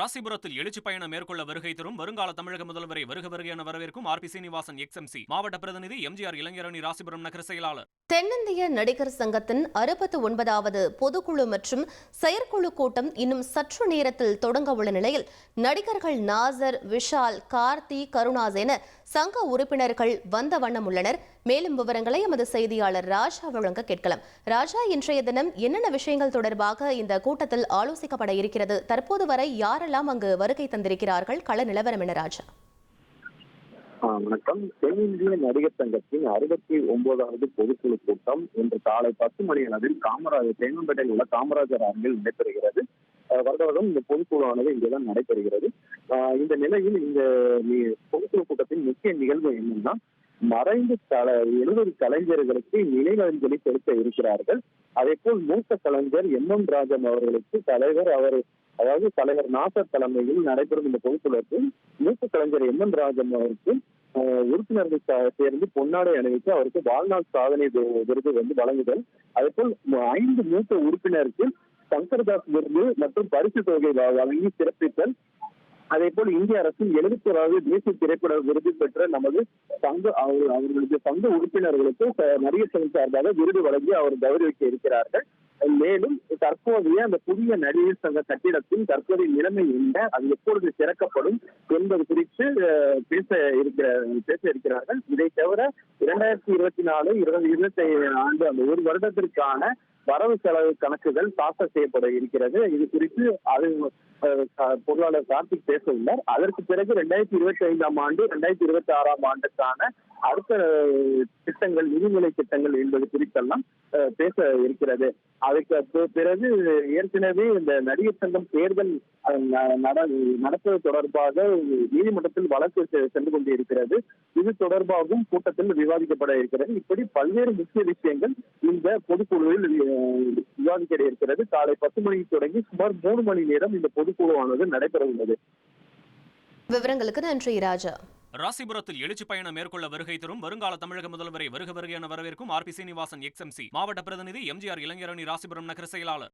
ராசிபுரத்தில் எழுச்சி பயணம் மேற்கொள்ள வருகை தரும் வருங்கால தமிழக முதல்வரை வருக வருக என வரவேற்கும் ஆர் பி சீனிவாசன் எக்ஸ்எம்சி மாவட்ட பிரதிநிதி எம்ஜிஆர் இளைஞரணி ராசிபுரம் நகர செயலாளர். தென்னிந்திய நடிகர் சங்கத்தின் அறுபத்து ஒன்பதாவது பொதுக்குழு மற்றும் செயற்குழு கூட்டம் இன்னும் சற்று நேரத்தில் தொடங்க உள்ள நிலையில் நடிகர்கள் நாசர் விஷால் கார்த்தி கருணாஸ் என சங்க உறுப்பினர்கள் வந்த வண்ணம் உள்ளனர். மேலும் விவரங்களை எமது செய்தியாளர் ராஜா வழங்க கேட்கலாம். ராஜா இன்றைய தினம் என்னென்ன விஷயங்கள் தொடர்பாக இந்த கூட்டத்தில் ஆலோசிக்கப்பட இருக்கிறது? தற்போது வரை யாரெல்லாம் யாரெல்லாம் அங்கு வருகை தந்திருக்கிறார்கள்? கள நிலவரம் என ராஜா? வணக்கம். தென்னிந்திய நடிகர் சங்கத்தின் அறுபத்தி ஒன்பதாவது பொதுக்குழு கூட்டம் இன்று காலை பத்து மணி அளவில் காமராஜர் தேங்கம்பேட்டையில் உள்ள காமராஜர் அரங்கில் நடைபெறுகிறது. வருட வருடம் இந்த பொதுக்குழுவானது இங்கேதான் நடைபெறுகிறது. இந்த நிலையில் இந்த பொதுக்குழு கூட்டத்தின் முக்கிய நிகழ்வு என்னன்னா மறைந்த தல எழுபது கலைஞர்களுக்கு நினைவஞ்சலி செலுத்த இருக்கிறார்கள். அதே போல் மூத்த கலைஞர் எம் எம் ராஜன் அவர்களுக்கு தலைவர் அவர் அதாவது தலைவர் நாசர் தலைமையில் நடைபெறும் இந்த பொதுக்குழுக்கு மூத்த கலைஞர் எம் என் ராஜன் அவருக்கு உறுப்பினர்கள் சேர்ந்து பொன்னாடை அணிவித்து அவருக்கு வாழ்நாள் சாதனை விருது வந்து வழங்குதல். அதேபோல் போல் ஐந்து மூத்த உறுப்பினருக்கு சங்கர்தாஸ் விருது மற்றும் பரிசு தொகை வழங்கி சிறப்பித்தல். அதே போல் இந்திய அரசின் எழுபத்தோராவது தேசிய திரைப்பட விருது பெற்ற நமது சங்க அவர் அவர்களுடைய சங்க உறுப்பினர்களுக்கு ச- நடிகர் சங்கம் சார்பாக விருது வழங்கி அவர் கௌரவிக்க இருக்கிறார்கள். மேலும் தற்போதைய அந்த புதிய நடிகர் சங்க கட்டிடத்தின் தற்போதைய நிலைமை என்ன? அது எப்பொழுது திறக்கப்படும் என்பது குறித்து அஹ், பேச இருக்கிற பேச இருக்கிறார்கள். இதை தவிர இரண்டாயிரத்தி இருபத்தி நாலு இருபது இருபத்தி ஆண்டு அந்த ஒரு வருடத்திற்கான வரவு செலவு கணக்குகள் தாக்கல் செய்யப்பட இருக்கிறது. இது குறித்து அது பொருளாளர் கார்த்திக் பேச உள்ளார் அதற்கு பிறகு ரெண்டாயிரத்தி இருபத்தி ஐந்தாம் ஆண்டு ரெண்டாயிரத்தி இருபத்தி ஆறாம் ஆண்டுக்கான அடுத்த திட்டங்கள் நிதிநிலை திட்டங்கள் என்பது குறித்தெல்லாம் பேச இருக்கிறது. அதுக்கு பிறகு ஏற்கனவே இந்த நடிகர் சங்கம் தேர்தல் நட- நடப்பது தொடர்பாக நீதிமன்றத்தில் வழக்கு செ- சென்று கொண்டு இருக்கிறது இது தொடர்பாகவும் கூட்டத்தில் விவாதிக்கப்பட இருக்கிறது. இப்படி பல்வேறு முக்கிய விஷயங்கள் இந்த பொதுக்குழுவில் விவாதிக்க இருக்கிறது. காலை பத்து மணிக்கு தொடங்கி சுமார் மூணு மணி நேரம் இந்த பொதுக்குழுவானது நடைபெற உள்ளது விவரங்களுக்கு நன்றி ராஜா. ராசிபுரத்தில் எழுச்சி பயணம் மேற்கொள்ள வருகை தரும் வருங்கால தமிழக முதல்வரை வருக வருக என வரவேற்கும் ஆர் பி சீனிவாசன் எக்ஸ்எம்சி. மாவட்ட பிரதிநிதி எம்ஜிஆர் இளைஞரணி ராசிபுரம் நகர செயலாளர்.